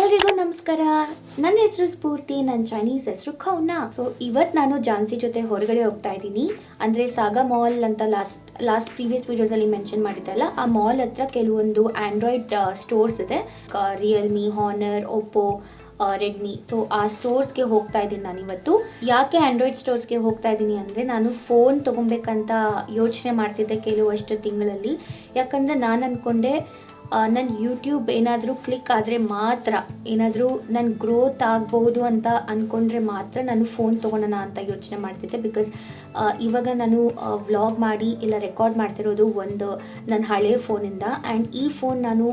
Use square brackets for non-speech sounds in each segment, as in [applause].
ಎಲ್ರಿಗೂ ನಮಸ್ಕಾರ. ನನ್ನ ಹೆಸರು ಸ್ಫೂರ್ತಿ, ನನ್ನ ಚೈನೀಸ್ ಹೆಸರು ಖೌನಾ ಸೊ ಇವತ್ತು ನಾನು ಜಾನ್ಸಿ ಜೊತೆ ಹೊರಗಡೆ ಹೋಗ್ತಾ ಇದ್ದೀನಿ. ಅಂದರೆ ಸಾಗಾ ಮಾಲ್ ಅಂತ ಲಾಸ್ಟ್ ಲಾಸ್ಟ್ ಪ್ರೀವಿಯಸ್ ವಿಡಿಯೋಸಲ್ಲಿ ಮೆನ್ಷನ್ ಮಾಡಿದ್ದಲ್ಲ ಆ ಮಾಲ್ ಹತ್ರ ಕೆಲವೊಂದು ಆ್ಯಂಡ್ರಾಯ್ಡ್ ಸ್ಟೋರ್ಸ್ ಇದೆ. Realme Honor Oppo Redmi so ಆ ಸ್ಟೋರ್ಸ್ಗೆ ಹೋಗ್ತಾ ಇದ್ದೀನಿ ನಾನು ಇವತ್ತು. ಯಾಕೆ ಆ್ಯಂಡ್ರಾಯ್ಡ್ ಸ್ಟೋರ್ಸ್ಗೆ ಹೋಗ್ತಾ ಇದ್ದೀನಿ ಅಂದರೆ ನಾನು ಫೋನ್ ತೊಗೊಬೇಕಂತ ಯೋಚನೆ ಮಾಡ್ತಿದ್ದೆ ಕೆಲವಷ್ಟು ತಿಂಗಳಲ್ಲಿ. ಯಾಕಂದರೆ ನಾನು ಅಂದ್ಕೊಂಡೆ ನನ್ನ ಯೂಟ್ಯೂಬ್ ಏನಾದರೂ ಕ್ಲಿಕ್ ಆದರೆ ಮಾತ್ರ, ಏನಾದರೂ ನನ್ನ ಗ್ರೋತ್ ಆಗ್ಬೋದು ಅಂತ ಅಂದ್ಕೊಂಡ್ರೆ ಮಾತ್ರ ನಾನು ಫೋನ್ ತೊಗೊಳೋಣ ಅಂತ ಯೋಚನೆ ಮಾಡ್ತಿದ್ದೆ ಬಿಕಾಸ್ ಇವಾಗ ನಾನು ವ್ಲಾಗ್ ಮಾಡಿ ಇಲ್ಲ ರೆಕಾರ್ಡ್ ಮಾಡ್ತಿರೋದು ಒಂದು ನನ್ನ ಹಳೆಯ ಫೋನಿಂದ ಆ್ಯಂಡ್ ಈ ಫೋನ್ ನಾನು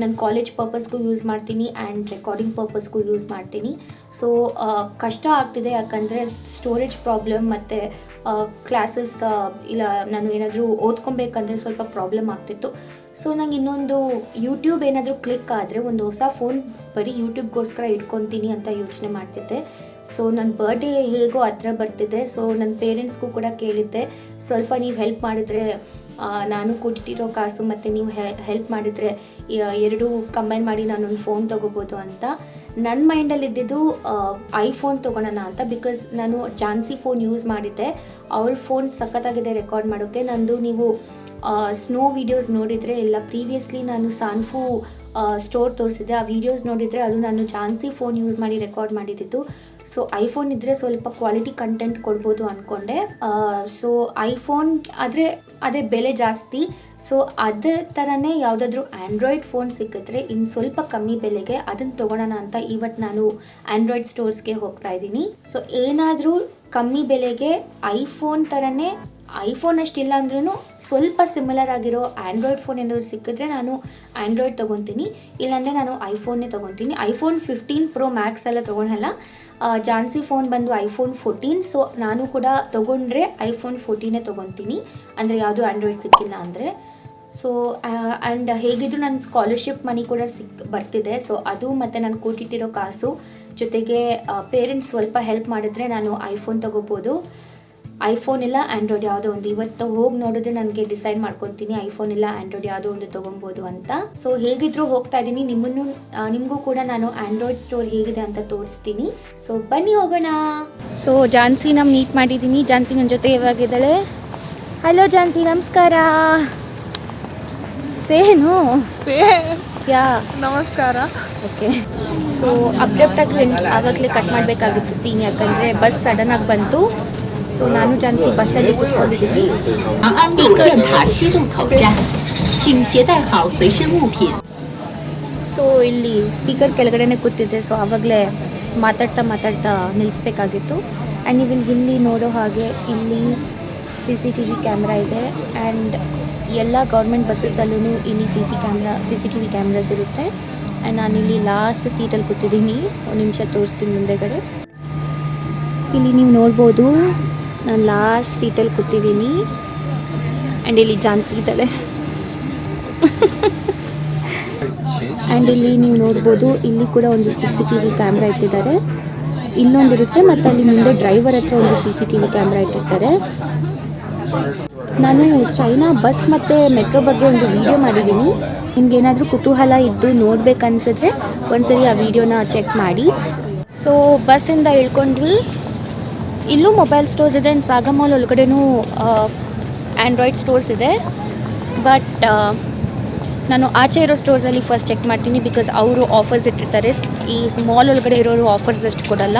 ನನ್ನ ಕಾಲೇಜ್ ಪರ್ಪಸ್ಗೂ ಯೂಸ್ ಮಾಡ್ತೀನಿ ಆ್ಯಂಡ್ ರೆಕಾರ್ಡಿಂಗ್ ಪರ್ಪಸ್ಗೂ ಯೂಸ್ ಮಾಡ್ತೀನಿ. ಸೊ ಕಷ್ಟ ಆಗ್ತಿದೆ ಯಾಕಂದರೆ ಸ್ಟೋರೇಜ್ ಪ್ರಾಬ್ಲಮ್ ಮತ್ತು ಕ್ಲಾಸಸ್ ಇಲ್ಲ ನಾನು ಏನಾದರೂ ಓದ್ಕೊಬೇಕಂದ್ರೆ ಸ್ವಲ್ಪ ಪ್ರಾಬ್ಲಮ್ ಆಗ್ತಿತ್ತು. ಸೊ ನಂಗೆ ಇನ್ನೊಂದು ಯೂಟ್ಯೂಬ್ ಏನಾದರೂ ಕ್ಲಿಕ್ ಆದರೆ ಒಂದು ಹೊಸ ಫೋನ್ ಬರೀ ಯೂಟ್ಯೂಬ್ಗೋಸ್ಕರ ಇಟ್ಕೊತೀನಿ ಅಂತ ಯೋಚನೆ ಮಾಡ್ತಿದ್ದೆ. ಸೊ ನನ್ನ ಬರ್ಡೇ ಹೇಗೋ ಹತ್ರ ಬರ್ತಿದೆ. ಸೊ ನನ್ನ ಪೇರೆಂಟ್ಸ್ಗೂ ಕೂಡ ಕೇಳಿದ್ದೆ. ಸ್ವಲ್ಪ ನೀವು ಹೆಲ್ಪ್ ಮಾಡಿದರೆ ನಾನು ಕೊಟ್ಟಿರೋ ಕಾಸು ಮತ್ತು ನೀವು ಹೆಲ್ಪ್ ಮಾಡಿದರೆ ಎರಡೂ ಕಂಬೈನ್ ಮಾಡಿ ನಾನೊಂದು ಫೋನ್ ತೊಗೋಬೋದು ಅಂತ. ನನ್ನ ಮೈಂಡಲ್ಲಿ ಇದ್ದಿದ್ದು ಐಫೋನ್ ತೊಗೊಳೋಣ ಅಂತ ಬಿಕಾಸ್ ನಾನು ಜಾನ್ಸಿ ಫೋನ್ ಯೂಸ್ ಮಾಡಿದ್ದೆ. ಅವಳ ಫೋನ್ ಸಖತ್ತಾಗಿದೆ ರೆಕಾರ್ಡ್ ಮಾಡೋಕ್ಕೆ ನಂದು ನೀವು ಸ್ನೋ ವೀಡಿಯೋಸ್ ನೋಡಿದರೆ ಇಲ್ಲ ಪ್ರೀವಿಯಸ್ಲಿ ನಾನು ಸಾನ್ಫು ಸ್ಟೋರ್ ತೋರಿಸಿದ್ದೆ, ಆ ವೀಡಿಯೋಸ್ ನೋಡಿದರೆ ಅದು ನಾನು ಜಾನ್ಸಿ ಫೋನ್ ಯೂಸ್ ಮಾಡಿ ರೆಕಾರ್ಡ್ ಮಾಡಿದ್ದಿತ್ತು ಸೊ ಐಫೋನ್ ಇದ್ದರೆ ಸ್ವಲ್ಪ ಕ್ವಾಲಿಟಿ ಕಂಟೆಂಟ್ ಕೊಡ್ಬೋದು ಅಂದ್ಕೊಂಡೆ ಸೊ ಐಫೋನ್ ಆದರೆ ಅದೇ ಬೆಲೆ ಜಾಸ್ತಿ. ಸೊ ಅದೇ ಥರನೇ ಯಾವುದಾದ್ರೂ ಆ್ಯಂಡ್ರಾಯ್ಡ್ ಫೋನ್ ಸಿಕ್ಕಿದ್ರೆ ಇನ್ನು ಸ್ವಲ್ಪ ಕಮ್ಮಿ ಬೆಲೆಗೆ ಅದನ್ನು ತೊಗೊಳೋಣ ಅಂತ ಇವತ್ತು ನಾನು ಆ್ಯಂಡ್ರಾಯ್ಡ್ ಸ್ಟೋರ್ಸ್ಗೆ ಹೋಗ್ತಾ ಇದ್ದೀನಿ. ಸೊ ಏನಾದರೂ ಕಮ್ಮಿ ಬೆಲೆಗೆ ಐಫೋನ್ ಥರನೇ ಐಫೋನ್ ಅಷ್ಟಿಲ್ಲ ಅಂದ್ರೂ ಸ್ವಲ್ಪ ಸಿಮಿಲರ್ ಆಗಿರೋ ಆ್ಯಂಡ್ರಾಯ್ಡ್ ಫೋನ್ ಏನಾದರೂ ಸಿಕ್ಕಿದ್ರೆ ನಾನು ಆ್ಯಂಡ್ರಾಯ್ಡ್ ತೊಗೊತೀನಿ. ಇಲ್ಲಾಂದರೆ ನಾನು ಐಫೋನೇ ತೊಗೊತೀನಿ. ಐಫೋನ್ ಫಿಫ್ಟೀನ್ ಪ್ರೋ ಮ್ಯಾಕ್ಸ್ ಎಲ್ಲ ತೊಗೊಳಲ್ಲ. ಜಾನ್ಸಿ ಫೋನ್ ಬಂದು ಐಫೋನ್ ಫೋರ್ಟೀನ್ ಸೊ ನಾನು ಕೂಡ ತೊಗೊಂಡ್ರೆ ಐಫೋನ್ ಫೋರ್ಟೀನೇ ತೊಗೊತೀನಿ. ಅಂದರೆ ಯಾವುದು ಆ್ಯಂಡ್ರಾಯ್ಡ್ ಸಿಕ್ಕಿಲ್ಲ ಅಂದರೆ. ಸೊ ಆ್ಯಂಡ್ ಹೇಗಿದ್ರು ನನ್ನ ಸ್ಕಾಲರ್ಶಿಪ್ ಮನಿ ಕೂಡ ಸಿಕ್, ಬರ್ತಿದೆ. ಸೊ ಅದು ಮತ್ತು ನಾನು ಕೂಟಿಟ್ಟಿರೋ ಕಾಸು ಜೊತೆಗೆ ಪೇರೆಂಟ್ಸ್ ಸ್ವಲ್ಪ ಹೆಲ್ಪ್ ಮಾಡಿದ್ರೆ ನಾನು ಐಫೋನ್ ತೊಗೋಬೋದು. ಐಫೋನ್ ಇಲ್ಲ ಆ್ಯಂಡ್ರಾಯ್ಡ್ ಯಾವುದೋ ಒಂದು. ಇವತ್ತು ಹೋಗಿ ನೋಡಿದ್ರೆ ನನಗೆ ಡಿಸೈಡ್ ಮಾಡ್ಕೊತೀನಿ ಐಫೋನ್ ಇಲ್ಲ ಆ್ಯಂಡ್ರಾಯ್ಡ್ ಯಾವುದೋ ಒಂದು ತೊಗೊಬೋದು ಅಂತ. ಸೊ ಹೇಗಿದ್ರು ಹೋಗ್ತಾ ಇದ್ದೀನಿ ನಿಮ್ಮನ್ನು ನಿಮಗೂ ಕೂಡ ನಾನು ಆ್ಯಂಡ್ರಾಯ್ಡ್ ಸ್ಟೋರ್ ಹೇಗಿದೆ ಅಂತ ತೋರಿಸ್ತೀನಿ. ಸೊ ಬನ್ನಿ ಹೋಗೋಣ. ಸೊ ನಮ್ಮ ಮೀಟ್ ಮಾಡಿದ್ದೀನಿ ಜಾನ್ಸಿ ನನ್ನ ಜೊತೆ ಇವಾಗಿದ್ದಾಳೆ ಹಲೋ ಜಾನ್ಸಿ ನಮಸ್ಕಾರ. ಸೇನು ಯಾ ನಮಸ್ಕಾರ. ಓಕೆ ಸೊ ಅಪ್ಡೇಟಾಗಿ ಆವಾಗಲೇ ಕಟ್ ಮಾಡಬೇಕಾಗಿತ್ತು ಸೀನ್ ಯಾಕಂದರೆ ಬಸ್ ಸಡನ್ನಾಗಿ ಬಂತು. ಸೊ ನಾನು ಜಾನ್ಸಿ ಬಸ್ಸಲ್ಲಿ ಕೂತ್ಕೊಂಡಿದ್ದೀವಿ ಸೊ ಇಲ್ಲಿ ಸ್ಪೀಕರ್ ಕೆಳಗಡೆನೆ ಕೂತಿದ್ದೆ. ಸೊ ಆವಾಗಲೇ ಮಾತಾಡ್ತಾ ಮಾತಾಡ್ತಾ ನಿಲ್ಲಿಸ್ಬೇಕಾಗಿತ್ತು. ಆ್ಯಂಡ್ ನೀವು ಇಲ್ಲಿ ನೋಡೋ ಹಾಗೆ ಇಲ್ಲಿ C C T V camera ಇದೆ. ಆ್ಯಂಡ್ ಎಲ್ಲ ಗೌರ್ಮೆಂಟ್ ಬಸ್ಸಸ್ಸಲ್ಲೂ ಇಲ್ಲಿ C C camera C C T V cameras ಇರುತ್ತೆ. ಆ್ಯಂಡ್ ನಾನಿಲ್ಲಿ ಲಾಸ್ಟ್ ಸೀಟಲ್ಲಿ ಕೂತಿದ್ದೀನಿ. ಒಂದು ನಿಮಿಷ ತೋರಿಸ್ತೀನಿ ಮುಂದೆಗಡೆ. ಇಲ್ಲಿ ನೀವು ನೋಡ್ಬೋದು ನಾನು ಲಾಸ್ಟ್ ಸೀಟಲ್ಲಿ ಕೂತಿದ್ದೀನಿ. ಆ್ಯಂಡ್ ಇಲ್ಲಿ ಜಾನ್ಸಿ ಇದ್ದಾಳೆ. ಆ್ಯಂಡ್ ಇಲ್ಲಿ ನೀವು ನೋಡ್ಬೋದು, ಇಲ್ಲಿ ಕೂಡ ಒಂದು C C T V camera ಇಟ್ಟಿದ್ದಾರೆ. ಇಲ್ಲೊಂದಿರುತ್ತೆ ಮತ್ತು ಅಲ್ಲಿ ಮುಂದೆ ಡ್ರೈವರ್ ಹತ್ರ ಒಂದು C C T V camera ಇಟ್ಟಿರ್ತಾರೆ. ನಾನು ಚೈನಾ ಬಸ್ ಮತ್ತು ಮೆಟ್ರೋ ಬಗ್ಗೆ ಒಂದು ವಿಡಿಯೋ ಮಾಡಿದ್ದೀನಿ. ನಿಮ್ಗೇನಾದರೂ ಕುತೂಹಲ ಇದ್ದು ನೋಡ್ಬೇಕನ್ಸಿದ್ರೆ ಒಂದ್ಸರಿ ಆ ವಿಡಿಯೋನ ಚೆಕ್ ಮಾಡಿ. ಸೊ ಬಸ್ಸಿಂದ ಇಳ್ಕೊಂಡ್ವಿ ಇಲ್ಲೂ ಮೊಬೈಲ್ ಸ್ಟೋರ್ಸ್ ಇದೆ ಆ್ಯಂಡ್ ಸಾಗಾ ಮಾಲ್ ಒಳಗಡೆನೂ ಆ್ಯಂಡ್ರಾಯ್ಡ್ ಸ್ಟೋರ್ಸ್ ಇದೆ. ಬಟ್ ನಾನು ಆಚೆ ಇರೋ ಸ್ಟೋರ್ಸಲ್ಲಿ ಫಸ್ಟ್ ಚೆಕ್ ಮಾಡ್ತೀನಿ ಬಿಕಾಸ್ ಅವರು ಆಫರ್ಸ್ ಇಟ್ಟಿರ್ತಾರೆ. ಈ ಮಾಲ್ ಒಳಗಡೆ ಇರೋರು ಆಫರ್ಸ್ ಅಷ್ಟು ಕೊಡಲ್ಲ.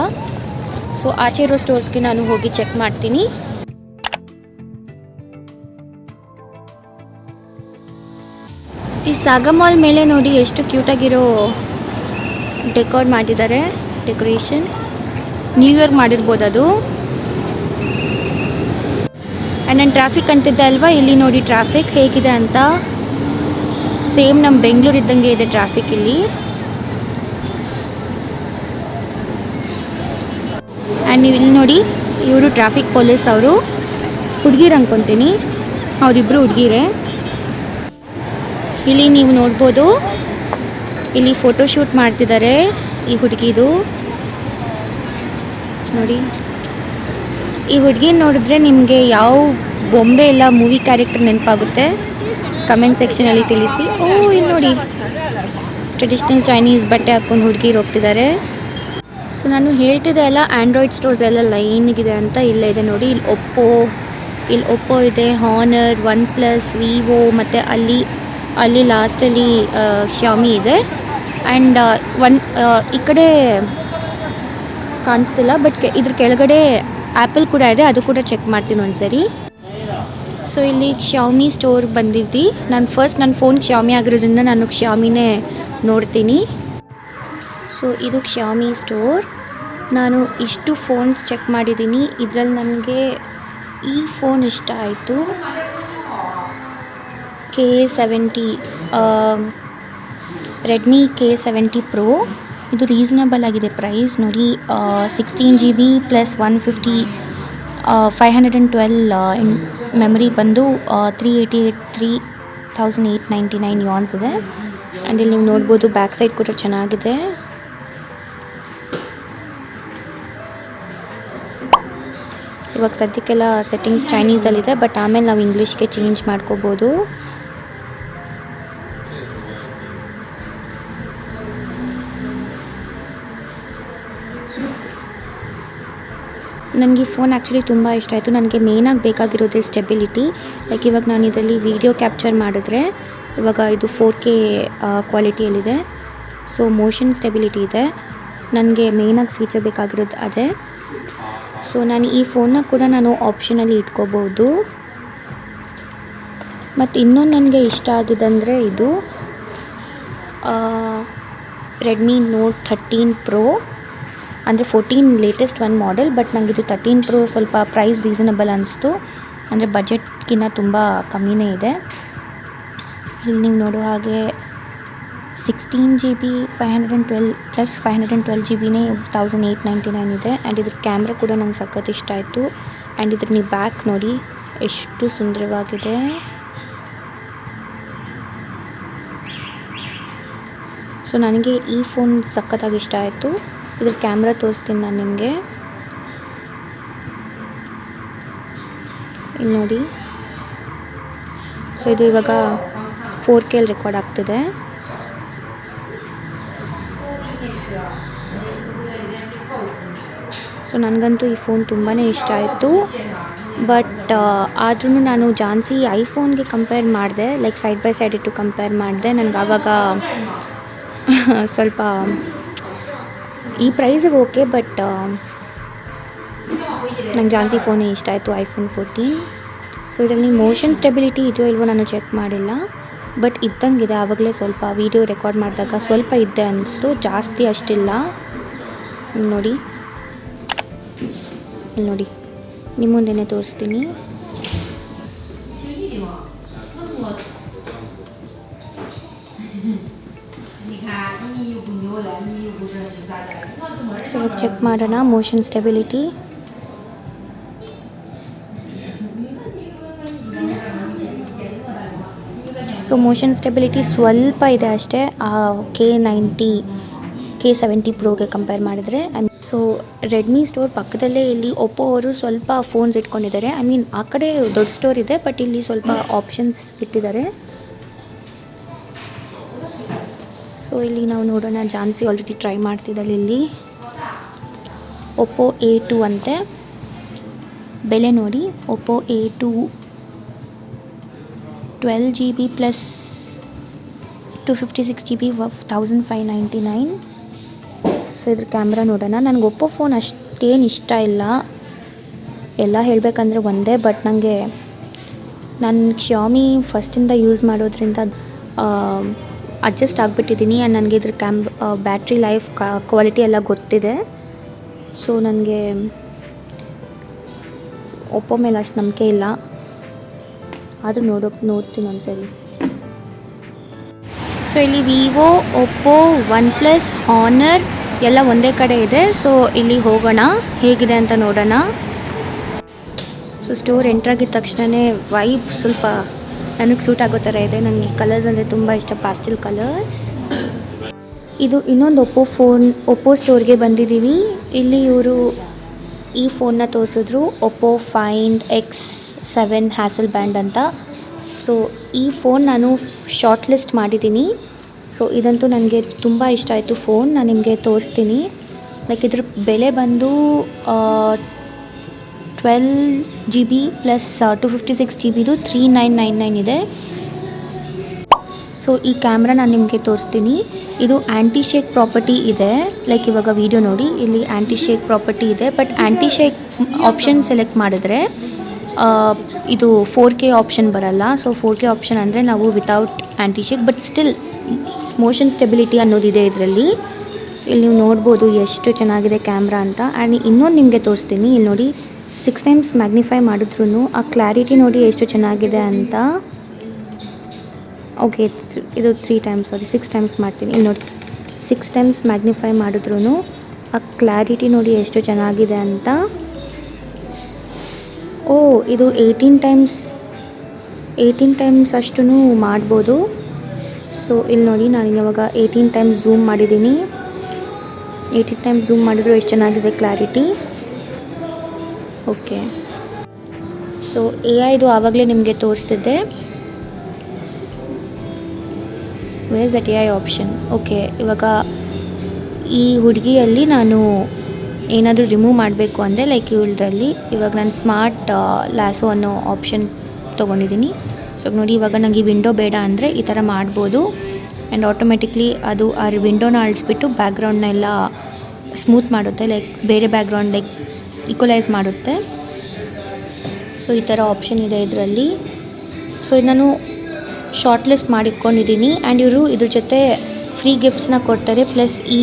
ಸೊ ಆಚೆ ಇರೋ ಸ್ಟೋರ್ಸ್ಗೆ ನಾನು ಹೋಗಿ ಚೆಕ್ ಮಾಡ್ತೀನಿ. ಈ ಸಾಗಾ ಮಾಲ್ ಮೇಲೆ ನೋಡಿ ಎಷ್ಟು ಕ್ಯೂಟಾಗಿರೋ ಡೆಕೋರ್ ಮಾಡಿದ್ದಾರೆ ಡೆಕೋರೇಷನ್ ನ್ಯೂ ಇಯರ್ ಮಾಡಿರ್ಬೋದು ಅದು. ಆ್ಯಂಡ್ ನಾನು ಟ್ರಾಫಿಕ್ ಅಂತಿದ್ದೆ ಅಲ್ವಾ? ಇಲ್ಲಿ ನೋಡಿ ಟ್ರಾಫಿಕ್ ಹೇಗಿದೆ ಅಂತ. ಸೇಮ್ ನಮ್ಮ ಬೆಂಗಳೂರು ಇದ್ದಂಗೆ ಇದೆ ಟ್ರಾಫಿಕ್ ಇಲ್ಲಿ. ಆ್ಯಂಡ್ ನೀವು ಇಲ್ಲಿ ನೋಡಿ, ಇವರು ಟ್ರಾಫಿಕ್ ಪೊಲೀಸ್ ಅವರು. ಹುಡುಗಿರು ಅಂದ್ಕೊತೀನಿ ಅವರಿಬ್ಬರು ಹುಡುಗಿರೇ. ಇಲ್ಲಿ ನೀವು ನೋಡ್ಬೋದು, ಇಲ್ಲಿ ಫೋಟೋ ಶೂಟ್ ಮಾಡ್ತಿದ್ದಾರೆ ಈ ಹುಡುಗಿದು. ನೋಡಿ. ಈ ಹುಡುಗಿ ನೋಡಿದ್ರೆ ನಿಮಗೆ ಯಾವ ಬೊಂಬೆ ಇಲ್ಲ ಮೂವಿ ಕ್ಯಾರೆಕ್ಟರ್ ನೆನಪಾಗುತ್ತೆ? ಕಮೆಂಟ್ ಸೆಕ್ಷನಲ್ಲಿ ತಿಳಿಸಿ. ಓ ಇಲ್ಲಿ ನೋಡಿ. ಟ್ರೆಡಿಷ್ನಲ್ ಚೈನೀಸ್ ಬಟ್ಟೆ ಹಾಕ್ಕೊಂಡು ಹುಡುಗಿ ಹೋಗ್ತಿದ್ದಾರೆ ಸೊ ನಾನು ಹೇಳ್ತಿದ್ದೆ ಎಲ್ಲ ಆ್ಯಂಡ್ರಾಯ್ಡ್ ಸ್ಟೋರ್ಸ್ ಎಲ್ಲ ಲೈನಿಗಿದೆ ಅಂತ ಇಲ್ಲೇ ಇದೆ ನೋಡಿ. ಇಲ್ಲಿ ಒಪ್ಪೋ ಇಲ್ಲಿ ಒಪ್ಪೋ ಇದೆ ಹಾನರ್ ಒನ್ ಪ್ಲಸ್ ವಿವೋ ಮತ್ತು ಅಲ್ಲಿ ಅಲ್ಲಿ ಲಾಸ್ಟಲ್ಲಿ ಶಾಮಿ ಇದೆ. ಆ್ಯಂಡ್ ಒನ್ ಈ ಕಡೆ ಕಾಣಿಸ್ತಿಲ್ಲ ಬಟ್ ಇದ್ರ ಕೆಳಗಡೆ ಆ್ಯಪಲ್ ಕೂಡ ಇದೆ, ಅದು ಕೂಡ ಚೆಕ್ ಮಾಡ್ತೀನಿ ಒಂದ್ಸರಿ. ಸೊ ಇಲ್ಲಿ ಕ್ಷಾಮಿ ಸ್ಟೋರ್ ಬಂದಿದ್ದಿ. ನಾನು ಫಸ್ಟ್ ನನ್ನ ಫೋನ್ ಕ್ಷಾಮಿ ಆಗಿರೋದ್ರಿಂದ ನಾನು ಕ್ಷಾಮಿನೇ ನೋಡ್ತೀನಿ. ಸೊ ಇದು ಕ್ಷಾಮಿ ಸ್ಟೋರ್ ನಾನು ಇಷ್ಟು ಫೋನ್ಸ್ ಚೆಕ್ ಮಾಡಿದ್ದೀನಿ. ಇದರಲ್ಲಿ ನನಗೆ ಈ ಫೋನ್ ಇಷ್ಟ ಆಯಿತು. K seventy Redmi K seventy pro ಇದು ರೀಸನಬಲ್ ಆಗಿದೆ ಪ್ರೈಸ್ ನೋಡಿ sixteen G B plus one fifty five hundred and twelve in memory ಬಂದು three eighty eight three thousand eight ninety nine ಯಾನ್ಸ್ ಇದೆ. ಆ್ಯಂಡ್ ಇಲ್ಲಿ ನೀವು ನೋಡ್ಬೋದು ಬ್ಯಾಕ್ ಸೈಡ್ ಕೂಡ ಚೆನ್ನಾಗಿದೆ. ಇವಾಗ ಸದ್ಯಕ್ಕೆಲ್ಲ ಸೆಟ್ಟಿಂಗ್ಸ್ ಚೈನೀಸಲ್ಲಿದೆ ಬಟ್ ಆಮೇಲೆ ನಾವು ಇಂಗ್ಲೀಷ್ಗೆ ಚೇಂಜ್ ಮಾಡ್ಕೋಬೋದು. ನನಗೆ ಫೋನ್ ಆ್ಯಕ್ಚುಲಿ ತುಂಬ ಇಷ್ಟ ಆಯಿತು. ನನಗೆ ಮೇಯ್ನಾಗಿ ಬೇಕಾಗಿರೋದೇ ಸ್ಟೆಬಿಲಿಟಿ ಲೈಕ್ ಇವಾಗ ನಾನು ಇದರಲ್ಲಿ ವೀಡಿಯೋ ಕ್ಯಾಪ್ಚರ್ ಮಾಡಿದ್ರೆ ಇವಾಗ ಇದು ಫೋರ್ ಕೆ ಕ್ವಾಲಿಟಿಯಲ್ಲಿದೆ ಸೊ ಮೋಷನ್ ಸ್ಟೆಬಿಲಿಟಿ ಇದೆ. ನನಗೆ ಮೇಯ್ನಾಗಿ ಫೀಚರ್ ಬೇಕಾಗಿರೋದು ಅದೇ. ಸೊ ನಾನು ಈ ಫೋನ್ನ ಕೂಡ ನಾನು ಆಪ್ಷನಲ್ಲಿ ಇಟ್ಕೋಬೋದು ಮತ್ತು ಇನ್ನೊಂದು ನನಗೆ ಇಷ್ಟ ಆಗಿದ್ದಂದರೆ ಇದು ರೆಡ್ಮಿ ನೋಟ್ ಥರ್ಟೀನ್ ಪ್ರೋ ಅಂದರೆ fourteen latest one model but ನನಗೆ ಇದು ತರ್ಟೀನ್ ಪ್ರೋ ಸ್ವಲ್ಪ ಪ್ರೈಸ್ ರೀಸನಬಲ್ ಅನಿಸ್ತು. ಅಂದರೆ ಬಜೆಟ್ಗಿಂತ ತುಂಬ ಕಮ್ಮಿನೇ ಇದೆ. ಇಲ್ಲಿ ನೀವು ನೋಡೋ ಹಾಗೆ sixteen G B five hundred and twelve plus five hundred and twelve G ಬಿನೇ thousand eight ninety nine ಇದೆ. ಆ್ಯಂಡ್ ಇದ್ರ ಕ್ಯಾಮ್ರಾ ಕೂಡ ನಂಗೆ ಸಖತ್ ಇಷ್ಟ ಆಯಿತು. ಆ್ಯಂಡ್ ಇದ್ರ ನೀವು ಬ್ಯಾಕ್ ನೋಡಿ ಎಷ್ಟು ಸುಂದರವಾಗಿದೆ. ಸೊ ನನಗೆ ಈ ಫೋನ್ ಸಖತ್ತಾಗಿ ಇಷ್ಟ ಆಯಿತು. ಇದ್ರ ಕ್ಯಾಮ್ರಾ ತೋರಿಸ್ತೀನಿ ನಾನು ನಿಮಗೆ. ಇಲ್ಲಿ ನೋಡಿ. ಸೊ ಇದು ಇವಾಗ ಫೋರ್ ಕೆಲ್ ರೆಕಾರ್ಡ್ ಆಗ್ತಿದೆ. ಸೊ ನನಗಂತೂ ಈ ಫೋನ್ ತುಂಬಾ ಇಷ್ಟ ಆಯಿತು. ಬಟ್ ಆದ್ರೂ ನಾನು ಜಾನ್ಸಿ ಐಫೋನ್ಗೆ ಕಂಪೇರ್ ಮಾಡಿದೆ ಲೈಕ್ ಸೈಡ್ ಬೈ ಸೈಡ್ ಇಟ್ಟು ಕಂಪೇರ್ ಮಾಡಿದೆ. ನನಗೆ ಆವಾಗ [laughs] ಸ್ವಲ್ಪ ಈ ಪ್ರೈಸಿಗೆ ಓಕೆ ಬಟ್ ನಂಗೆ ಜಾನ್ಸಿ ಫೋನೇ ಇಷ್ಟ ಆಯಿತು ಐಫೋನ್ ಫೋರ್ಟೀನ್ ಸೊ ಇದರಲ್ಲಿ ಮೋಷನ್ ಸ್ಟೆಬಿಲಿಟಿ ಇದೆಯೋ ಇಲ್ವೋ ನಾನು ಚೆಕ್ ಮಾಡಿಲ್ಲ. ಬಟ್ ಇದ್ದಂಗಿದೆ, ಆವಾಗಲೇ ಸ್ವಲ್ಪ ವೀಡಿಯೋ ರೆಕಾರ್ಡ್ ಮಾಡಿದಾಗ ಸ್ವಲ್ಪ ಇದ್ದೆ ಅನ್ನಿಸ್ತು ಜಾಸ್ತಿ ಅಷ್ಟಿಲ್ಲ. ನೋಡಿ. ನೋಡಿ ನಿಮ್ಮ ಮುಂದೆನೇ ತೋರಿಸ್ತೀನಿ. ಚೆಕ್ ಮಾಡೋಣ motion stability so motion stability ಸ್ವಲ್ಪ ಇದೆ ಅಷ್ಟೇ. ಕೆ ನೈಂಟಿ ಕೆ ಸೆವೆಂಟಿ ಪ್ರೋಗೆ ಕಂಪೇರ್ ಮಾಡಿದರೆ I mean so Redmi store ಪಕ್ಕದಲ್ಲೇ ಇಲ್ಲಿ ಒಪ್ಪೋ ಅವರು ಸ್ವಲ್ಪ ಫೋನ್ಸ್ ಇಟ್ಕೊಂಡಿದ್ದಾರೆ. ಐ ಮೀನ್ ಆ ಕಡೆ ದೊಡ್ಡ ಸ್ಟೋರ್ ಇದೆ ಬಟ್ ಇಲ್ಲಿ ಸ್ವಲ್ಪ ಆಪ್ಷನ್ಸ್ ಇಟ್ಟಿದ್ದಾರೆ. ಸೊ ಇಲ್ಲಿ ನಾವು ನೋಡೋಣ. ಜಾನ್ಸಿ ಆಲ್ರೆಡಿ ಟ್ರೈ ಮಾಡ್ತಿದ್ದಾಳೆ ಇಲ್ಲಿ. ಒಪ್ಪೋ ಎ ಟು ಅಂತೆ. ಬೆಲೆ ನೋಡಿ, Oppo A two twelve G B plus two fifty six G B thousand five ninety nine. So, ಇದ್ರ ಕ್ಯಾಮ್ರಾ ನೋಡೋಣ. ನನಗೆ ಒಪ್ಪೋ ಫೋನ್ ಅಷ್ಟೇನು ಇಷ್ಟ ಇಲ್ಲ. ಎಲ್ಲ ಹೇಳಬೇಕಂದ್ರೆ ಒಂದೇ, ಬಟ್ ನನಗೆ ನನ್ನ ಕ್ಷಾಮಿ ಫಸ್ಟಿಂದ ಯೂಸ್ ಮಾಡೋದ್ರಿಂದ ಅಡ್ಜಸ್ಟ್ ಆಗಿಬಿಟ್ಟಿದ್ದೀನಿ. ಆ್ಯಂಡ್ ನನಗೆ ಇದ್ರ ಕ್ಯಾಮ್ ಬ್ಯಾಟ್ರಿ ಲೈಫ್ ಕ್ವಾಲಿಟಿ ಎಲ್ಲ ಗೊತ್ತಿದೆ. ಸೊ ನನಗೆ ಒಪ್ಪೋ ಮೇಲೆ ಅಷ್ಟು ನಂಬಿಕೆ ಇಲ್ಲ. ಆದರೂ ನೋಡೋಕೆ ನೋಡ್ತೀನಿ ಒಂದ್ಸರಿ ಸೊ ಇಲ್ಲಿ Vivo Oppo one plus Honor ಎಲ್ಲ ಒಂದೇ ಕಡೆ ಇದೆ. ಸೊ ಇಲ್ಲಿ ಹೋಗೋಣ. ಹೇಗಿದೆ ಅಂತ ನೋಡೋಣ. ಸೊ ಸ್ಟೋರ್ ಎಂಟ್ರಾಗಿದ್ದ ತಕ್ಷಣವೇ ವೈಬ್ ಸ್ವಲ್ಪ ನನಗೆ ಸೂಟ್ ಆಗೋ ಥರ ಇದೆ. ನನಗೆ ಕಲರ್ಸ್ ಅಂದರೆ ತುಂಬ ಇಷ್ಟ ಪಾಸ್ಟಿಲ್ ಕಲರ್ಸ್ ಇದು ಇನ್ನೊಂದು ಒಪ್ಪೋ ಫೋನ್ ಒಪ್ಪೋ ಸ್ಟೋರ್ಗೆ ಬಂದಿದ್ದೀವಿ ಇಲ್ಲಿ ಇವರು ಈ ಫೋನ್ನ ತೋರಿಸಿದ್ರು Oppo find X seven Hasselblad ಅಂತ. ಸೊ ಈ ಫೋನ್ ನಾನು ಶಾರ್ಟ್ ಲಿಸ್ಟ್ ಮಾಡಿದ್ದೀನಿ. ಸೊ ಇದಂತೂ ನನಗೆ ತುಂಬ ಇಷ್ಟ ಆಯಿತು ಫೋನ್ ನಾನು ನಿಮಗೆ ತೋರಿಸ್ತೀನಿ. ಲೈಕ್ ಇದ್ರ ಬೆಲೆ ಬಂದು twelve G B plus two fifty six G ಬಿದು three nine nine nine ಇದೆ. ಸೊ ಈ ಕ್ಯಾಮ್ರಾ ನಾನು ನಿಮಗೆ ತೋರಿಸ್ತೀನಿ. ಇದು ಆ್ಯಂಟಿ ಶೇಕ್ ಪ್ರಾಪರ್ಟಿ ಇದೆ. ಲೈಕ್ ಇವಾಗ ವೀಡಿಯೋ ನೋಡಿ. ಇಲ್ಲಿ ಆ್ಯಂಟಿ ಶೇಕ್ ಪ್ರಾಪರ್ಟಿ ಇದೆ. But anti shake option select ಮಾಡಿದ್ರೆ ಇದು ಫೋರ್ ಕೆ ಆಪ್ಷನ್ ಬರಲ್ಲ. ಸೊ ಫೋರ್ ಕೆ ಆಪ್ಷನ್ ಅಂದರೆ ನಾವು without anti shake but still motion stability ಅನ್ನೋದಿದೆ ಇದರಲ್ಲಿ. ಇಲ್ಲಿ ನೀವು ನೋಡ್ಬೋದು ಎಷ್ಟು ಚೆನ್ನಾಗಿದೆ ಕ್ಯಾಮ್ರಾ ಅಂತ. ಆ್ಯಂಡ್ ಇನ್ನೊಂದು ನಿಮಗೆ ತೋರಿಸ್ತೀನಿ. ಇಲ್ಲಿ ನೋಡಿ ಸಿಕ್ಸ್ ಟೈಮ್ಸ್ ಮ್ಯಾಗ್ನಿಫೈ ಮಾಡಿದ್ರೂ ಆ ಕ್ಲಾರಿಟಿ ನೋಡಿ ಎಷ್ಟು ಚೆನ್ನಾಗಿದೆ ಅಂತ. ಓಕೆ ಇದು three times sorry six times ಮಾಡ್ತೀನಿ. ಇಲ್ಲಿ ನೋಡಿ ಸಿಕ್ಸ್ ಟೈಮ್ಸ್ ಮ್ಯಾಗ್ನಿಫೈ ಮಾಡಿದ್ರೂ ಆ ಕ್ಲಾರಿಟಿ ನೋಡಿ ಎಷ್ಟು ಚೆನ್ನಾಗಿದೆ ಅಂತ. ಓ, ಇದು ಏಯ್ಟೀನ್ ಟೈಮ್ಸ್ ಏಯ್ಟೀನ್ ಟೈಮ್ಸ್ ಅಷ್ಟು ಮಾಡ್ಬೋದು. ಸೊ ಇಲ್ಲಿ ನೋಡಿ, ನಾನು ಇವಾಗ ಏಯ್ಟೀನ್ ಟೈಮ್ಸ್ ಝೂಮ್ ಮಾಡಿದ್ದೀನಿ. ಏಯ್ಟೀನ್ ಟೈಮ್ಸ್ ಝೂಮ್ ಮಾಡಿದ್ರು ಎಷ್ಟು ಚೆನ್ನಾಗಿದೆ ಕ್ಲಾರಿಟಿ ಓಕೆ ಸೊ ಎ ಐದು ಆವಾಗಲೇ ನಿಮಗೆ ತೋರಿಸ್ತಿದ್ದೆ. Ways A T I option okay ಇವಾಗ ಈ ಹುಡುಗಿಯಲ್ಲಿ ನಾನು ಏನಾದರೂ ರಿಮೂವ್ ಮಾಡಬೇಕು ಅಂದರೆ ಲೈಕ್ ಇವಳದ್ರಲ್ಲಿ ಇವಾಗ ನಾನು ಸ್ಮಾರ್ಟ್ ಲ್ಯಾಸೋ ಅನ್ನೋ ಆಪ್ಷನ್ ತೊಗೊಂಡಿದ್ದೀನಿ. ಸೊ ನೋಡಿ, ಇವಾಗ ನನಗೆ ವಿಂಡೋ ಬೇಡ ಅಂದರೆ ಈ ಥರ ಮಾಡ್ಬೋದು. ಆ್ಯಂಡ್ ಆಟೋಮೆಟಿಕ್ಲಿ ಅದು ಆ ವಿಂಡೋನ ಅಳಿಸ್ಬಿಟ್ಟು ಬ್ಯಾಕ್ಗ್ರೌಂಡ್ನೆಲ್ಲ ಸ್ಮೂತ್ ಮಾಡುತ್ತೆ ಲೈಕ್ ಬೇರೆ ಬ್ಯಾಕ್ಗ್ರೌಂಡ್ ಲೈಕ್ ಈಕ್ವಲೈಸ್ ಮಾಡುತ್ತೆ. ಸೊ ಈ ಥರ ಆಪ್ಷನ್ ಇದೆ ಇದರಲ್ಲಿ. ಸೊ ನಾನು ಶಾರ್ಟ್ ಲಿಸ್ಟ್ ಮಾಡಿಟ್ಕೊಂಡಿದ್ದೀನಿ. ಆ್ಯಂಡ್ ಇವರು ಇದ್ರ ಜೊತೆ ಫ್ರೀ ಗಿಫ್ಟ್ಸ್ನ ಕೊಡ್ತಾರೆ. ಪ್ಲಸ್ ಈ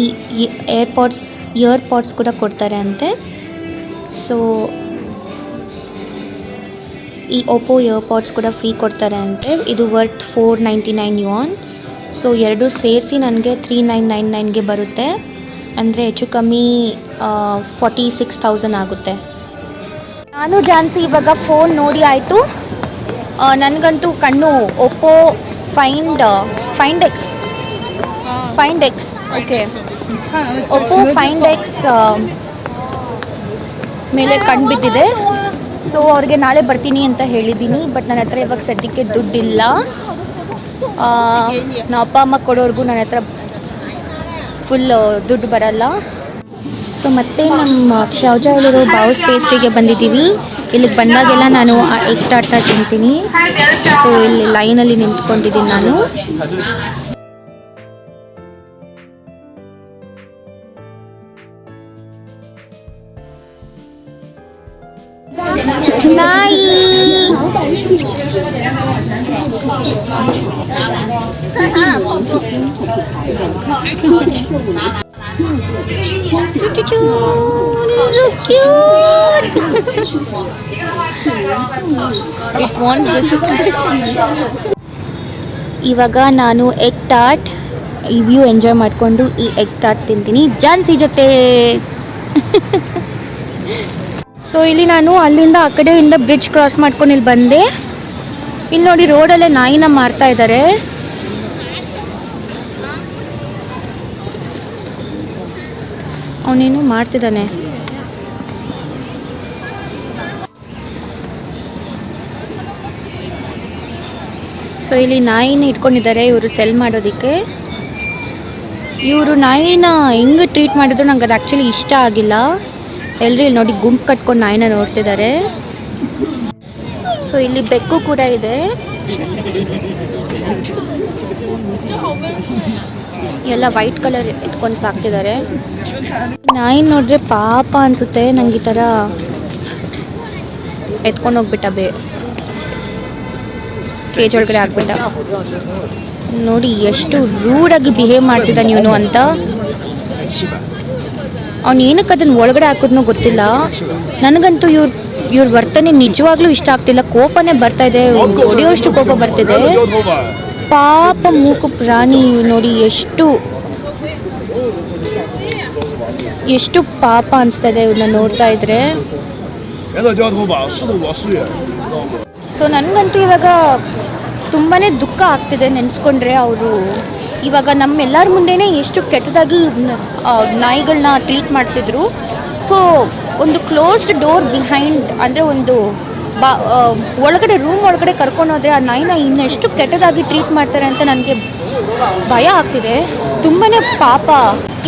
ಏರ್ಪಾಡ್ಸ್ ಇಯರ್ ಪಾಡ್ಸ್ ಕೂಡ ಕೊಡ್ತಾರೆ ಅಂತೆ. ಸೊ ಈ ಒಪ್ಪೋ ಇಯರ್ ಪಾಡ್ಸ್ ಕೂಡ ಫ್ರೀ ಕೊಡ್ತಾರೆ ಅಂತೆ. ಇದು worth four ninety nine yuan so ಎರಡು ಸೇರಿಸಿ ನನಗೆ ತ್ರೀ ನೈನ್ ನೈನ್ ನೈನ್ಗೆ ಬರುತ್ತೆ. ಅಂದರೆ ಹೆಚ್ಚು ಕಮ್ಮಿ ಫಾರ್ಟಿ ಸಿಕ್ಸ್ ತೌಸಂಡ್ ಆಗುತ್ತೆ. ನಾನು ಜಾನ್ಸಿ ಇವಾಗ ಫೋನ್ ನೋಡಿ ಆಯಿತು. ನನಗಂತೂ ಕಣ್ಣು Oppo find find X find X okay Oppo find X ಮೇಲೆ ಕಣ್ಣು ಬಿದ್ದಿದೆ. ಸೊ ಅವ್ರಿಗೆ ನಾಳೆ ಬರ್ತೀನಿ ಅಂತ ಹೇಳಿದ್ದೀನಿ ಬಟ್ ನನ್ನ ಹತ್ರ ಇವಾಗ ಸದ್ಯಕ್ಕೆ ದುಡ್ಡಿಲ್ಲ. ನಮ್ಮ ಅಪ್ಪ, ಅಮ್ಮ ಕೊಡೋರ್ಗೂ ನನ್ನ ಹತ್ರ ಫುಲ್ ದುಡ್ಡು ಬರಲ್ಲ. ಸೊ ಮತ್ತೆ ನಮ್ಮ ಕ್ಷೌಜಾಲಿರೋ ಬೌಸ್ ಪೇಸ್ಟ್ರಿಗೆ ಬಂದಿದ್ದೀವಿ. ಇಲ್ಲಿಗೆ ಬಂದಾಗೆಲ್ಲ ನಾನು ಆ ಎಗ್ ಟಾಟ ತಿಂತೀನಿ. ಸೊ ಇಲ್ಲಿ ಲೈನಲ್ಲಿ ನಿಂತ್ಕೊಂಡಿದ್ದೀನಿ ನಾನು. ನಾಯಿ. So cute. It wants this. ಇವಾಗ ನಾನು ಎಗ್ ಟಾಟ್ ಇವ್ಯೂ ವ್ಯೂ ಎಂಜಾಯ್ ಮಾಡಿಕೊಂಡು ಈ ಎಗ್ ಟಾಟ್ ತಿಂತೀನಿ ಜಾನ್ಸಿ ಜೊತೆ ಸೊ ಇಲ್ಲಿ ನಾನು ಅಲ್ಲಿಂದ ಆ ಕಡೆಯಿಂದ ಬ್ರಿಡ್ಜ್ ಕ್ರಾಸ್ ಮಾಡ್ಕೊಂಡು ಇಲ್ಲಿ ಬಂದೆ ಇಲ್ಲಿ ನೋಡಿ ರೋಡಲ್ಲೇ ನಾಯಿನ ಮಾರ್ತಾ ಇದ್ದಾರೆ ಅವನೇನು ಮಾಡ್ತಿದ್ದಾನೆ. ಸೊ ಇಲ್ಲಿ ನಾಯಿನ ಇಟ್ಕೊಂಡಿದ್ದಾರೆ, ಇವರು ಸೆಲ್ ಮಾಡೋದಕ್ಕೆ. ಇವರು ನಾಯಿನ ಹೆಂಗೆ ಟ್ರೀಟ್ ಮಾಡಿದ್ರು ನಂಗೆ ಅದು ಆ್ಯಕ್ಚುಲಿ ಇಷ್ಟ ಆಗಿಲ್ಲ. ಎಲ್ಲರೂ ಇಲ್ಲಿ ನೋಡಿ ಗುಂಪು ಕಟ್ಕೊಂಡು ನಾಯಿನ ನೋಡ್ತಿದ್ದಾರೆ. ಸೊ ಇಲ್ಲಿ ಬೆಕ್ಕು ಕೂಡ ಇದೆ. ಎಲ್ಲ ವೈಟ್ ಕಲರ್ ಇಟ್ಕೊಂಡು ಸಾಕ್ತಿದ್ದಾರೆ. ನಾಯಿ ನೋಡಿದ್ರೆ ಪಾಪ ಅನಿಸುತ್ತೆ. ನಂಗೆ ಈ ಥರ ಎತ್ಕೊಂಡು ಹೋಗ್ಬಿಟ್ಟ ಬೇ. ಕೇಜ್ ಒಳಗಡೆ ಹಾಕ್ಬಿಟ್ಟ. ನೋಡಿ ಎಷ್ಟು ರೂಡಾಗಿ ಬಿಹೇವ್ ಮಾಡ್ತಿದ್ದಾನೆ ಇವನು ಅಂತ. ಅವ್ನು ಅದನ್ನ ಒಳಗಡೆ ಹಾಕಿದ್ನೋ ಗೊತ್ತಿಲ್ಲ. ನನಗಂತೂ ಇವ್ರ ಇವ್ರ ವರ್ತನೆ ನಿಜವಾಗ್ಲೂ ಇಷ್ಟ ಆಗ್ತಿಲ್ಲ. ಕೋಪನೇ ಬರ್ತಾ ಇದೆ. ಹೊಡೆಯೋಷ್ಟು ಕೋಪ ಬರ್ತಿದೆ. ಪಾಪ ಮೂಕು ಪ್ರಾಣಿ, ನೋಡಿ ಎಷ್ಟು ಎಷ್ಟು ಪಾಪ ಅನಿಸ್ತದೆ ಇವ್ರನ್ನ ನೋಡ್ತಾ ಇದ್ರೆ. ಸೊ ನನಗಂತೂ ಇವಾಗ ತುಂಬಾ ದುಃಖ ಆಗ್ತಿದೆ ನೆನೆಸ್ಕೊಂಡ್ರೆ ಅವರು. ಇವಾಗ ನಮ್ಮೆಲ್ಲರ ಮುಂದೆನೆ ಎಷ್ಟು ಕೆಟ್ಟದಾಗಿ ನಾಯಿಗಳನ್ನ ಟ್ರೀಟ್ ಮಾಡ್ತಿದ್ರು. ಸೊ ಒಂದು ಕ್ಲೋಸ್ಡ್ ಡೋರ್ ಬಿಹೈಂಡ್ ಅಂದರೆ ಒಂದು ಬಾ ಒಳಗಡೆ ರೂಮ್ ಒಳಗಡೆ ಕರ್ಕೊಂಡು ಹೋದರೆ ಆ ನಾಯಿನ ಇನ್ನೆಷ್ಟು ಕೆಟ್ಟದಾಗಿ ಟ್ರೀಟ್ ಮಾಡ್ತಾರೆ ಅಂತ ನನಗೆ ಭಯ ಆಗ್ತಿದೆ. ತುಂಬಾ ಪಾಪ.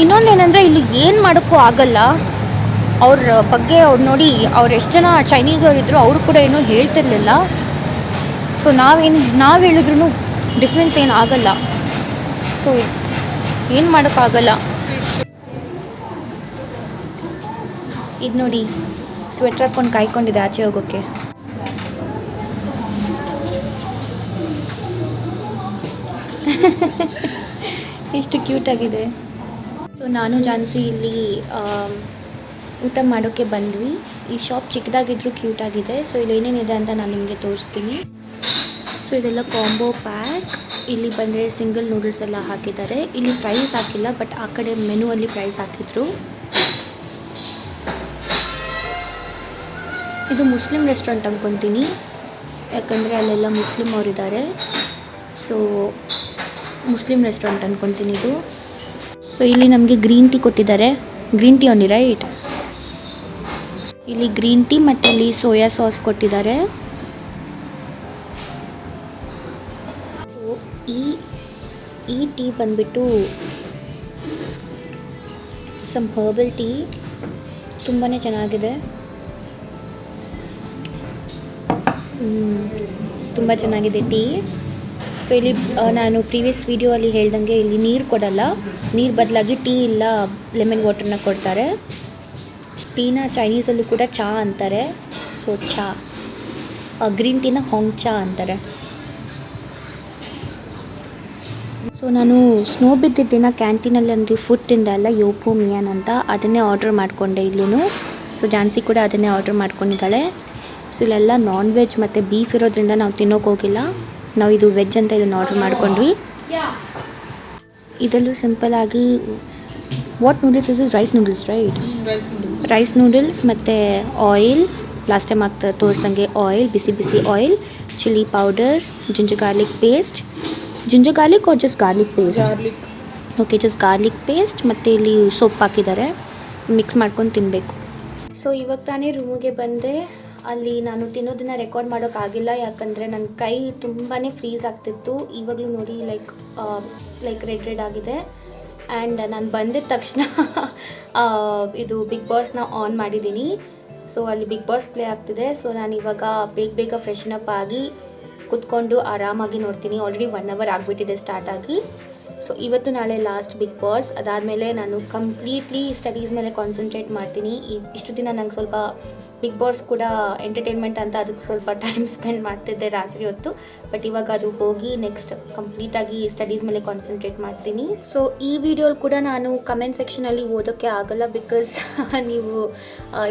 ಇನ್ನೊಂದೇನೆಂದರೆ ಇಲ್ಲಿ ಏನು ಮಾಡೋಕ್ಕೂ ಆಗಲ್ಲ. ಅವ್ರ ಬಗ್ಗೆ ಅವ್ರು ನೋಡಿ, ಅವ್ರು ಎಷ್ಟು ಜನ ಚೈನೀಸ್ ಅವರು ಕೂಡ ಏನೂ ಹೇಳ್ತಿರ್ಲಿಲ್ಲ. ಸೊ ನಾವೇನು, ನಾವು ಹೇಳಿದ್ರು ಡಿಫ್ರೆನ್ಸ್ ಏನು ಆಗಲ್ಲ. ಸೊ ಏನು ಮಾಡೋಕ್ಕಾಗಲ್ಲ ಇದು ನೋಡಿ ಸ್ವೆಟ್ರ್ ಹಾಕ್ಕೊಂಡು ಕಾಯ್ಕೊಂಡಿದೆ ಆಚೆ ಹೋಗೋಕ್ಕೆ. ಎಷ್ಟು ಕ್ಯೂಟಾಗಿದೆ ಸೊ ನಾನು ಜಾನ್ಸಿ ಇಲ್ಲಿ ಊಟ ಮಾಡೋಕ್ಕೆ ಬಂದ್ವಿ. ಈ ಶಾಪ್ ಚಿಕ್ಕದಾಗಿದ್ದರೂ ಕ್ಯೂಟ್ ಆಗಿದೆ. ಸೊ ಇಲ್ಲಿ ಏನೇನಿದೆ ಅಂತ ನಾನು ನಿಮಗೆ ತೋರಿಸ್ತೀನಿ. ಸೊ ಇದೆಲ್ಲ ಕಾಂಬೋ ಪ್ಯಾಕ್ ಇಲ್ಲಿ ಬಂದರೆ ಸಿಂಗಲ್ ನೂಡಲ್ಸ್ ಎಲ್ಲ ಹಾಕಿದ್ದಾರೆ. ಇಲ್ಲಿ ಪ್ರೈಸ್ ಹಾಕಿಲ್ಲ ಬಟ್ ಆ ಕಡೆ ಮೆನು ಅಲ್ಲಿ ಪ್ರೈಸ್ ಹಾಕಿದ್ರು. ಇದು ಮುಸ್ಲಿಂ ರೆಸ್ಟೋರೆಂಟ್ ಅಂದ್ಕೊತೀನಿ ಯಾಕಂದರೆ ಅಲ್ಲೆಲ್ಲ ಮುಸ್ಲಿಂ ಅವರಿದ್ದಾರೆ. ಸೊ ಮುಸ್ಲಿಂ ರೆಸ್ಟೋರೆಂಟ್ ಅಂದ್ಕೊತೀನಿ ಇದು. ಸೊ ಇಲ್ಲಿ ನಮಗೆ ಗ್ರೀನ್ ಟೀ ಕೊಟ್ಟಿದ್ದಾರೆ. ಗ್ರೀನ್ ಟೀ ಓನ್ಲಿ ರೈಟ್ ಇಲ್ಲಿ ಗ್ರೀನ್ ಟೀ ಮತ್ತು ಇಲ್ಲಿ ಸೋಯಾ ಸಾಸ್ ಕೊಟ್ಟಿದ್ದಾರೆ. ಈ ಈ ಟೀ ಬಂದ್ಬಿಟ್ಟು ಸಮ್ ಹರ್ಬಲ್ ಟೀ ತುಂಬಾ ಚೆನ್ನಾಗಿದೆ. ತುಂಬ ಚೆನ್ನಾಗಿದೆ ಟೀ. ಸೊ ಇಲ್ಲಿ ನಾನು ಪ್ರೀವಿಯಸ್ ವೀಡಿಯೋಲ್ಲಿ ಹೇಳ್ದಂಗೆ ಇಲ್ಲಿ ನೀರು ಕೊಡಲ್ಲ. ನೀರು ಬದಲಾಗಿ ಟೀ ಇಲ್ಲ ಲೆಮನ್ ವಾಟರ್ನ ಕೊಡ್ತಾರೆ. ಟೀನ ಚೈನೀಸಲ್ಲೂ ಕೂಡ ಚಾ ಅಂತಾರೆ. ಸೊ ಚಾ. ಗ್ರೀನ್ ಟೀನ ಹೊಂಗ್ ಚಾ ಅಂತಾರೆ. ಸೊ ನಾನು ಸ್ನೋ ಬಿದ್ದಿದ್ದ ದಿನ ಕ್ಯಾಂಟೀನಲ್ಲಿ ಅಂದರೆ ಫುಡ್ ತಿಂದ ಅಲ್ಲ ಯೋಪು ಮಿಯಾನ್ ಅಂತ. ಅದನ್ನೇ ಆರ್ಡ್ರ್ ಮಾಡಿಕೊಂಡೆ ಇಲ್ಲೂ ಸೊ ಜಾನ್ಸಿ ಕೂಡ ಅದನ್ನೇ ಆರ್ಡ್ರ್ ಮಾಡ್ಕೊಂಡಿದ್ದಾಳೆ. ಸೊ ಇಲ್ಲೆಲ್ಲ ನಾನ್ ವೆಜ್ ಮತ್ತು ಬೀಫ್ ಇರೋದ್ರಿಂದ ನಾವು ತಿನ್ನೋಕೆ ಹೋಗಿಲ್ಲ. ನಾವು ಇದು ವೆಜ್ ಅಂತ ಇದನ್ನು ಆರ್ಡರ್ ಮಾಡ್ಕೊಂಡ್ವಿ. ಇದರಲ್ಲೂ ಸಿಂಪಲ್ ಆಗಿ what noodles is is rice noodles right rice noodles ಮತ್ತು ಆಯಿಲ್ ಲಾಸ್ಟ್ ಟೈಮ್ ಆಗ್ತಾ ತೋರಿಸ್ದಂಗೆ ಆಯಿಲ್ ಬಿಸಿ ಬಿಸಿ oil chilli powder ginger garlic paste ginger garlic or just garlic paste okay just garlic paste ಮತ್ತು ಇಲ್ಲಿ ಸೊಪ್ಪು ಹಾಕಿದ್ದಾರೆ. ಮಿಕ್ಸ್ ಮಾಡ್ಕೊಂಡು ತಿನ್ನಬೇಕು ಸೊ ಇವಾಗ ತಾನೇ ರೂಮಿಗೆ ಬಂದೆ. ಅಲ್ಲಿ ನಾನು ತಿನ್ನೋದನ್ನ ರೆಕಾರ್ಡ್ ಮಾಡೋಕ್ಕಾಗಿಲ್ಲ ಯಾಕಂದರೆ ನನ್ನ ಕೈ ತುಂಬಾ ಫ್ರೀಸ್ ಆಗ್ತಿತ್ತು. ಇವಾಗಲೂ ನೋಡಿ ಲೈಕ್ ಲೈಕ್ ರೆಡ್ ರೆಡ್ ಆಗಿದೆ. ಆ್ಯಂಡ್ ನಾನು ಬಂದಿದ್ದ ತಕ್ಷಣ ಇದು ಬಿಗ್ ಬಾಸ್ನ ಆನ್ ಮಾಡಿದ್ದೀನಿ ಸೊ ಅಲ್ಲಿ ಬಿಗ್ ಬಾಸ್ ಪ್ಲೇ ಆಗ್ತಿದೆ. ಸೊ ನಾನು ಇವಾಗ ಬೇಗ ಬೇಗ ಫ್ರೆಶನ್ ಅಪ್ ಆಗಿ ಕುತ್ಕೊಂಡು ಆರಾಮಾಗಿ ನೋಡ್ತೀನಿ. ಆಲ್ರೆಡಿ ಒನ್ ಅವರ್ ಆಗಿಬಿಟ್ಟಿದೆ ಸ್ಟಾರ್ಟ್ ಆಗಿ. ಸೊ ಇವತ್ತು ನಾಳೆ ಲಾಸ್ಟ್ ಬಿಗ್ ಬಾಸ್ ಅದಾದಮೇಲೆ ನಾನು ಕಂಪ್ಲೀಟ್ಲಿ ಸ್ಟಡೀಸ್ ಮೇಲೆ ಕಾನ್ಸಂಟ್ರೇಟ್ ಮಾಡ್ತೀನಿ. ಇಷ್ಟು ದಿನ ನಂಗೆ ಸ್ವಲ್ಪ ಬಿಗ್ ಬಾಸ್ ಕೂಡ ಎಂಟರ್ಟೈನ್ಮೆಂಟ್ ಅಂತ ಅದಕ್ಕೆ ಸ್ವಲ್ಪ ಟೈಮ್ ಸ್ಪೆಂಡ್ [laughs] ಮಾಡ್ತಿದ್ದೆ ರಾತ್ರಿ ಹೊತ್ತು. ಬಟ್ ಇವಾಗ ಅದು ಹೋಗಿ ನೆಕ್ಸ್ಟ್ ಕಂಪ್ಲೀಟಾಗಿ ಸ್ಟಡೀಸ್ ಮೇಲೆ ಕಾನ್ಸಂಟ್ರೇಟ್ ಮಾಡ್ತೀನಿ. ಸೊ ಈ ವಿಡಿಯೋಲಿ ಕೂಡ ನಾನು ಕಮೆಂಟ್ ಸೆಕ್ಷನಲ್ಲಿ ಓದೋಕ್ಕೆ ಆಗಲ್ಲ ಬಿಕಾಸ್ [laughs] ನೀವು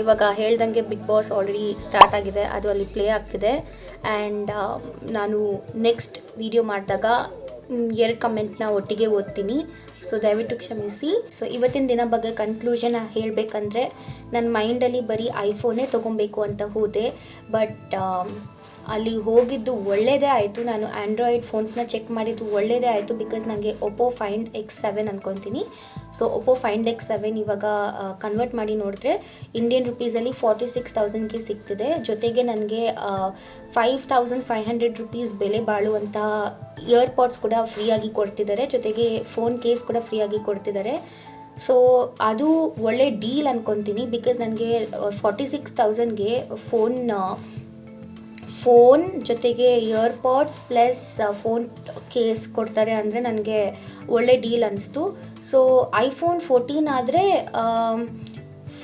ಇವಾಗ ಹೇಳ್ದಂಗೆ ಬಿಗ್ ಬಾಸ್ ಆಲ್ರೆಡಿ ಸ್ಟಾರ್ಟ್ ಆಗಿದೆ. ಅದು ಅಲ್ಲಿ ಪ್ಲೇ ಆಗ್ತಿದೆ. ಆ್ಯಂಡ್ ನಾನು ನೆಕ್ಸ್ಟ್ ವಿಡಿಯೋ ಮಾಡಿದಾಗ ಎರಡು ಕಮೆಂಟ್ನ ಒಟ್ಟಿಗೆ ಓದ್ತೀನಿ. ಸೊ ದಯವಿಟ್ಟು ಕ್ಷಮಿಸಿ. ಸೊ ಇವತ್ತಿನ ದಿನ ಬಗ್ಗೆ ಕನ್ಕ್ಲೂಷನ್ ಹೇಳಬೇಕಂದ್ರೆ ನನ್ನ ಮೈಂಡಲ್ಲಿ ಬರೀ ಐಫೋನೇ ತೊಗೊಬೇಕು ಅಂತ ಹೋದೆ. ಬಟ್ ಅಲ್ಲಿ ಹೋಗಿದ್ದು ಒಳ್ಳೆಯದೇ ಆಯಿತು. ನಾನು ಆ್ಯಂಡ್ರಾಯ್ಡ್ ಫೋನ್ಸ್ನ ಚೆಕ್ ಮಾಡಿದ್ದು ಒಳ್ಳೆಯದೇ ಆಯಿತು ಬಿಕಾಸ್ ನನಗೆ Oppo find X seven ಅಂದ್ಕೊತೀನಿ so Oppo find X seven ಇವಾಗ ಕನ್ವರ್ಟ್ ಮಾಡಿ ನೋಡಿದ್ರೆ ಇಂಡಿಯನ್ ರುಪೀಸಲ್ಲಿ ಫಾರ್ಟಿ ಸಿಕ್ಸ್ ತೌಸಂಡ್ಗೆ ಸಿಗ್ತಿದೆ. ಜೊತೆಗೆ ನನಗೆ five thousand five hundred rupees ಬೆಲೆ ಬಾಳುವಂಥ ಇಯರ್ಪಾಡ್ಸ್ ಕೂಡ ಫ್ರೀಯಾಗಿ ಕೊಡ್ತಿದ್ದಾರೆ. ಜೊತೆಗೆ ಫೋನ್ ಕೇಸ್ ಕೂಡ ಫ್ರೀಯಾಗಿ ಕೊಡ್ತಿದ್ದಾರೆ. ಸೊ ಅದು ಒಳ್ಳೆ ಡೀಲ್ ಅಂದ್ಕೊತೀನಿ ಬಿಕಾಸ್ ನನಗೆ ಫಾರ್ಟಿ ಸಿಕ್ಸ್ ತೌಸಂಡ್ಗೆ ಫೋನ್ ಫೋನ್ ಜೊತೆಗೆ ಇಯರ್ಪಾಡ್ಸ್ ಪ್ಲಸ್ ಫೋನ್ ಕೇಸ್ ಕೊಡ್ತಾರೆ ಅಂದರೆ ನನಗೆ ಒಳ್ಳೆ ಡೀಲ್ ಅನ್ನಿಸ್ತು ಸೊ ಐಫೋನ್ ಫೋರ್ಟೀನ್ ಆದರೆ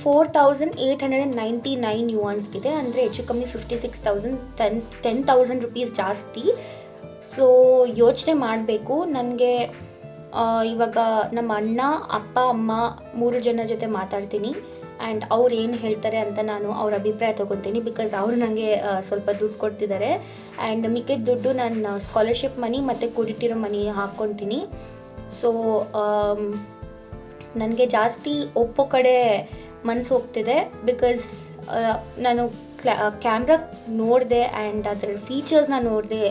four thousand eight hundred and ninety nine ಯುವಾನ್ಸ್ಗಿದೆ ಅಂದರೆ ಹೆಚ್ಚು ಕಮ್ಮಿ fifty six thousand ten ten thousand rupees ಜಾಸ್ತಿ. ಸೊ ಯೋಚನೆ ಮಾಡಬೇಕು. ನನಗೆ ಇವಾಗ ನಮ್ಮ ಅಣ್ಣ, ಅಪ್ಪ, ಅಮ್ಮ ಮೂರು ಜನ ಜೊತೆ ಮಾತಾಡ್ತೀನಿ. ಆ್ಯಂಡ್ ಅವ್ರು ಏನು ಹೇಳ್ತಾರೆ ಅಂತ ನಾನು ಅವ್ರ ಅಭಿಪ್ರಾಯ ತೊಗೊತೀನಿ ಬಿಕಾಸ್ ಅವರು ನನಗೆ ಸ್ವಲ್ಪ ದುಡ್ಡು ಕೊಡ್ತಿದ್ದಾರೆ ಆ್ಯಂಡ್ ಮಿಕ್ಕಿದ ದುಡ್ಡು ನಾನು ಸ್ಕಾಲರ್ಶಿಪ್ ಮನಿ ಮತ್ತು ಕೂಡಿಟ್ಟಿರೋ ಮನಿ ಹಾಕ್ಕೊತೀನಿ. ಸೊ ನನಗೆ ಜಾಸ್ತಿ ಒಪ್ಪೋ ಕಡೆ ಮನಸ್ಸು ಹೋಗ್ತಿದೆ ಬಿಕಾಸ್ ನಾನು ಕ್ಯಾಮ್ರಾ ನೋಡಿದೆ ಆ್ಯಂಡ್ ಅದರ ಫೀಚರ್ಸ್ನ ನೋಡಿದೆ.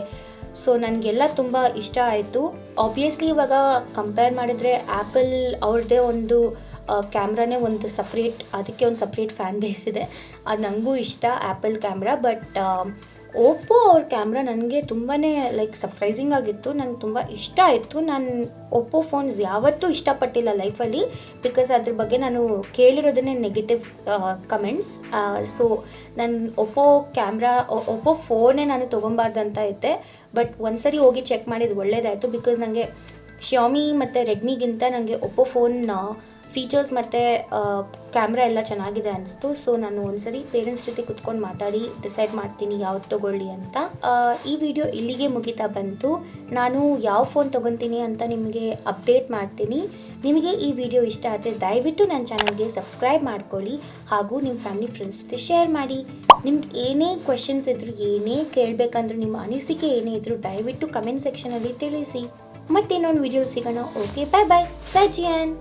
ಸೊ ನನಗೆಲ್ಲ ತುಂಬ ಇಷ್ಟ ಆಯಿತು. ಆಬ್ವಿಯಸ್ಲಿ ಇವಾಗ ಕಂಪೇರ್ ಮಾಡಿದರೆ ಆ್ಯಪಲ್ ಅವ್ರದ್ದೇ ಒಂದು ಕ್ಯಾಮ್ರಾನೇ ಒಂದು ಸಪ್ರೇಟ್, ಅದಕ್ಕೆ ಒಂದು ಸಪ್ರೇಟ್ ಫ್ಯಾನ್ ಬೇಸ್ ಇದೆ. ಅದು ನನಗೂ ಇಷ್ಟ ಆ್ಯಪಲ್ ಕ್ಯಾಮ್ರಾ ಬಟ್ ಓಪೋ ಅವ್ರ ಕ್ಯಾಮ್ರಾ ನನಗೆ ತುಂಬಾ ಲೈಕ್ ಸರ್ಪ್ರೈಸಿಂಗ್ ಆಗಿತ್ತು. ನನಗೆ ತುಂಬ ಇಷ್ಟ ಆಯಿತು. ನಾನು ಓಪೋ ಫೋನ್ಸ್ ಯಾವತ್ತೂ ಇಷ್ಟಪಟ್ಟಿಲ್ಲ ಲೈಫಲ್ಲಿ ಬಿಕಾಸ್ ಅದ್ರ ಬಗ್ಗೆ ನಾನು ಕೇಳಿರೋದನ್ನೇ ನೆಗೆಟಿವ್ ಕಮೆಂಟ್ಸ್ ಸೊ ನನ್ನ ಒಪ್ಪೋ ಕ್ಯಾಮ್ರಾ ಒಪ್ಪೋ ಫೋನೇ ನಾನು ತೊಗೊಬಾರ್ದಂತ ಇದ್ದೆ. ಬಟ್ ಒಂದ್ಸರಿ ಹೋಗಿ ಚೆಕ್ ಮಾಡಿದ್ದು ಒಳ್ಳೇದಾಯಿತು ಬಿಕಾಸ್ ನನಗೆ ಶಿಯಾಮಿ ಮತ್ತು ರೆಡ್ಮಿಗಿಂತ ನನಗೆ ಒಪ್ಪೋ ಫೋನ್ ಫೀಚರ್ಸ್ ಮತ್ತು ಕ್ಯಾಮ್ರಾ ಎಲ್ಲ ಚೆನ್ನಾಗಿದೆ ಅನಿಸ್ತು. ಸೊ ನಾನು ಒಂದ್ಸರಿ ಪೇರೆಂಟ್ಸ್ ಜೊತೆ ಕುತ್ಕೊಂಡು ಮಾತಾಡಿ ಡಿಸೈಡ್ ಮಾಡ್ತೀನಿ ಯಾವ್ದು ತೊಗೊಳ್ಳಿ ಅಂತ. ಈ ವಿಡಿಯೋ ಇಲ್ಲಿಗೆ ಮುಗಿತಾ ಬಂತು. ನಾನು ಯಾವ ಫೋನ್ ತೊಗೊತೀನಿ ಅಂತ ನಿಮಗೆ ಅಪ್ಡೇಟ್ ಮಾಡ್ತೀನಿ. ನಿಮಗೆ ಈ ವಿಡಿಯೋ ಇಷ್ಟ ಆದರೆ ದಯವಿಟ್ಟು ನನ್ನ ಚಾನಲ್ಗೆ ಸಬ್ಸ್ಕ್ರೈಬ್ ಮಾಡ್ಕೊಳ್ಳಿ. ಹಾಗೂ ನಿಮ್ಮ ಫ್ಯಾಮಿಲಿ ಫ್ರೆಂಡ್ಸ್ ಜೊತೆ ಶೇರ್ ಮಾಡಿ. ನಿಮ್ಗೆ ಏನೇ ಕ್ವೆಶನ್ಸ್ ಇದ್ದರೂ ಏನೇ ಕೇಳಬೇಕಂದ್ರೂ, ನಿಮ್ಮ ಅನಿಸಿಕೆ ಏನೇ ಇದ್ದರೂ ದಯವಿಟ್ಟು ಕಮೆಂಟ್ ಸೆಕ್ಷನಲ್ಲಿ ತಿಳಿಸಿ. ಮತ್ತೇನೊಂದು ವಿಡಿಯೋ ಸಿಗೋಣ. ಓಕೆ ಬಾಯ್ ಬಾಯ್ ಸಜಿಯನ್